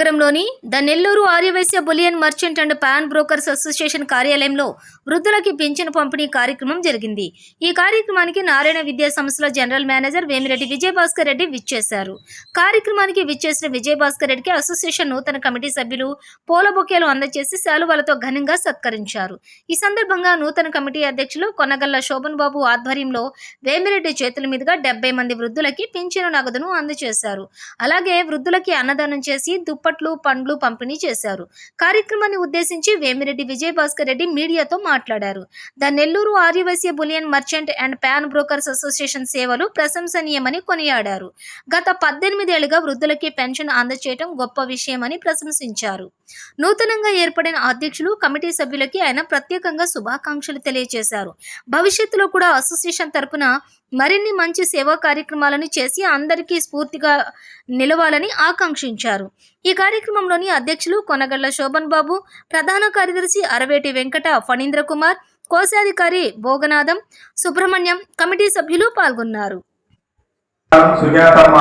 నగరంలోని the Nellore Arya Vysya bullion merchant and pawn brokers association కార్యాలయంలో వృద్ధులకి పింఛను పంపిణీ కార్యక్రమం జరిగింది. ఈ కార్యక్రమానికి నారాయణ విద్యా సంస్థల జనరల్ మేనేజర్ వేమిరెడ్డి విజయభాస్కర్ రెడ్డి విచ్చేశారు. కార్యక్రమానికి విచ్చేసిన విజయభాస్కర్ రెడ్డికి అసోసియేషన్ నూతన కమిటీ సభ్యులు పూల బొకేలు అందజేసి శాలువలతో ఘనంగా సత్కరించారు. ఈ సందర్భంగా నూతన కమిటీ అధ్యక్షులు కొనగల్ల శోభన్ బాబు ఆధ్వర్యంలో వేమిరెడ్డి చేతుల మీదుగా డెబ్బై మంది వృద్ధులకి పింఛను నగదును అందజేశారు. అలాగే వృద్ధులకి అన్నదానం చేసి దుప్పట్లు పండ్లు పంపిణీ చేశారు. కార్యక్రమాన్ని ఉద్దేశించి వేమిరెడ్డి విజయభాస్కర్ రెడ్డి మీడియాతో మాట్లాడారు. The Nellore Arya Vysya bullion merchant and pawn brokers association సేవలు ప్రశంసనీయమని కొనియాడారు. గత పద్దెనిమిదేళ్ళుగా వృద్ధులకి పెన్షన్ అందచేయడం గొప్ప విషయమని ప్రశంసించారు. నూతనంగా ఏర్పడిన అధ్యక్షులు కమిటీ సభ్యులకి ఆయన ప్రత్యేకంగా శుభాకాంక్షలు తెలియజేశారు భవిష్యత్తులో కూడా అసోసియేషన్ తరపున మరిన్ని మంచి సేవా కార్యక్రమాలను చేసి అందరికీ స్ఫూర్తిగా నిలవాలని ఆకాంక్షించారు. ఈ కార్యక్రమంలోని అధ్యక్షులు కొనగళ్ళ శోభన్ బాబు ప్రధాన కార్యదర్శి అరవేటి వెంకట ఫణీంద్ర కుమార్ కోశాధికారి భోగనాథం సుబ్రహ్మణ్యం కమిటీ సభ్యులు పాల్గొన్నారు. సుజాతమ్మ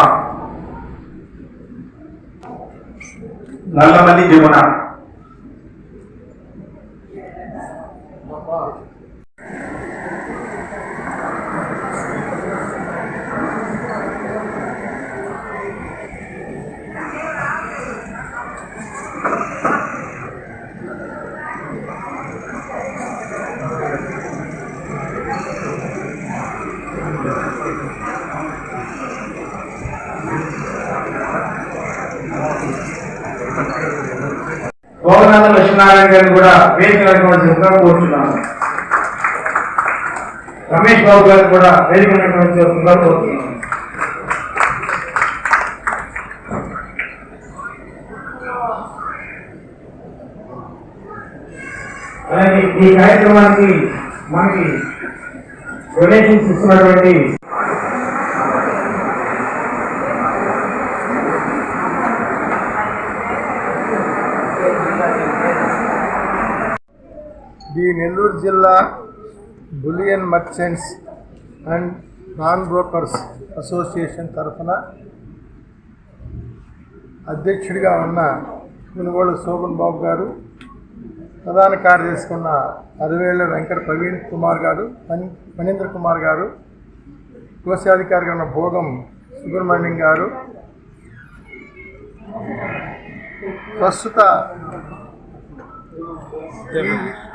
నల్లమల్లి జమున. భోగనాథ లక్ష్మీనారాయణ గారిని కూడా వేదిక నడవలసిందిగా కోరుతున్నాను రమేష్ బాబు గారిని కూడా వేదిక నడవలసిందిగా కోరుతున్నాను అలాగే ఈ కార్యక్రమానికి మనకి డొనేషన్స్ ఇస్తున్నటువంటి ది నెల్లూరు జిల్లా bullion merchants and non brokers association తరఫున అధ్యక్షుడిగా ఉన్న మునుగోడు శోభన్ బాబు గారు ప్రధాన కార్యదర్శి ఉన్న వెంకట ప్రవీణ్ కుమార్ గారు మణి- మణీంద్ర కుమార్ గారు కోశాధికారిగా ఉన్న భోగం సుబ్రహ్మణ్యం గారు ప్రస్తుత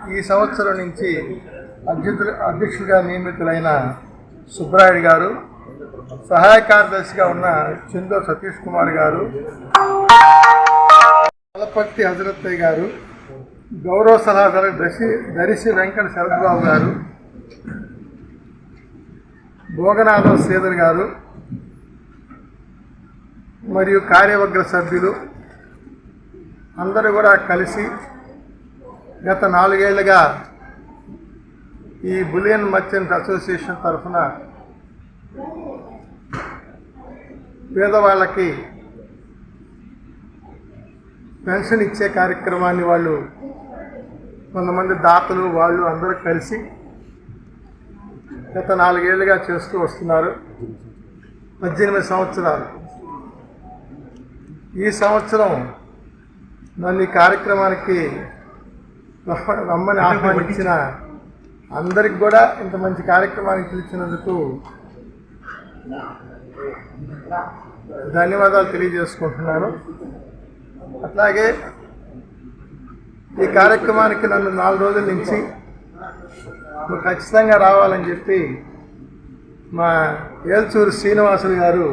ఈ- సంవత్సరం నుంచి అధ్యక్షులు అధ్యక్షుడిగా నియమితులైన సుబ్రాయుడు గారు సహాయ కార్యదర్శిగా ఉన్న చిందో సతీష్ కుమార్ గారు తలపర్తి హజరత్తయ్య గారు గౌరవ సలహాదారు దశి దరిశి వెంకట శరద్బాబు గారు భోగనాథ శ్రీధర్ గారు మరియు కార్యవర్గ సభ్యులు అందరూ కూడా కలిసి గత నాలుగేళ్ళుగా ఈ బులియన్ మర్చెంట్ అసోసియేషన్ తరఫున పేదవాళ్ళకి పెన్షన్ ఇచ్చే కార్యక్రమాన్ని వాళ్ళు కొంతమంది దాతలు వాళ్ళు అందరూ కలిసి గత నాలుగేళ్ళుగా చేస్తూ వస్తున్నారు. పద్దెనిమిది సంవత్సరాలు. ఈ సంవత్సరం నన్ను ఈ కార్యక్రమానికి రమ్మని ఆహ్వానించిన అందరికి కూడా ఇంత మంచి కార్యక్రమానికి పిలిచినందుకు ధన్యవాదాలు తెలియజేసుకుంటున్నాను. అట్లాగే ఈ కార్యక్రమానికి నన్ను నాలుగు రోజుల నుంచి నువ్వు ఖచ్చితంగా రావాలని చెప్పి మా ఏల్చూరు శ్రీనివాసులు గారు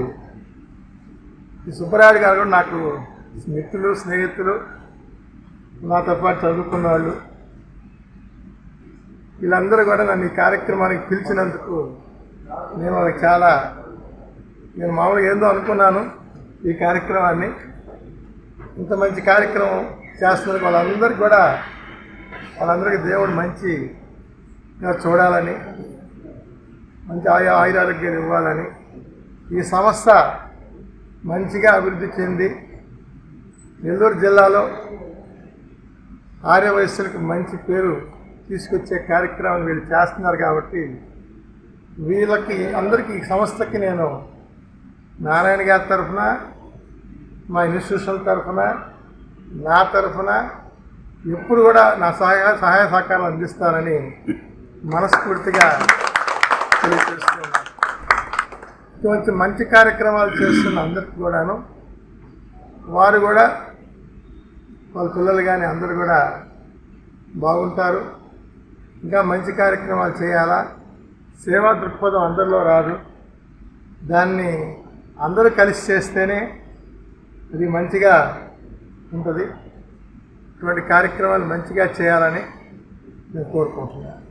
ఈ సుబ్బరాయుడు గారు కూడా నాకు మిత్రులు స్నేహితులు నాతో పాటు చదువుకున్న వాళ్ళు వీళ్ళందరూ కూడా నన్ను ఈ కార్యక్రమానికి పిలిచినందుకు నేను వాళ్ళకి చాలా నేను మామూలుగా ఏందో అనుకున్నాను ఈ కార్యక్రమాన్ని. ఇంత మంచి కార్యక్రమం చేస్తున్నందుకు వాళ్ళందరికీ కూడా వాళ్ళందరికీ దేవుడు మంచిగా చూడాలని మంచి ఆయా ఆయురారోగ్యాలు ఇవ్వాలని ఈ సంస్థ మంచిగా అభివృద్ధి చెంది నెల్లూరు జిల్లాలో ఆర్యవయస్సులకు మంచి పేరు తీసుకొచ్చే కార్యక్రమం వీళ్ళు చేస్తున్నారు కాబట్టి వీళ్ళకి అందరికీ ఈ సంస్థకి నేను నారాయణ గారి తరఫున మా ఇన్స్టిట్యూషన్ తరఫున నా తరఫున ఎప్పుడు కూడా నా సహాయ సహాయ సహకారాలు అందిస్తానని మనస్ఫూర్తిగా తెలియజేస్తున్నాను. ఇటువంటి మంచి కార్యక్రమాలు చేస్తున్న అందరికి కూడాను వారు కూడా వాళ్ళ పిల్లలు కానీ అందరూ కూడా బాగుంటారు. ఇంకా మంచి కార్యక్రమాలు చేయాలా? సేవా దృక్పథం అందరిలో రాదు. దాన్ని అందరూ కలిసి చేస్తేనే అది మంచిగా ఉంటుంది. ఇటువంటి కార్యక్రమాలు మంచిగా చేయాలని నేను కోరుకుంటున్నాను.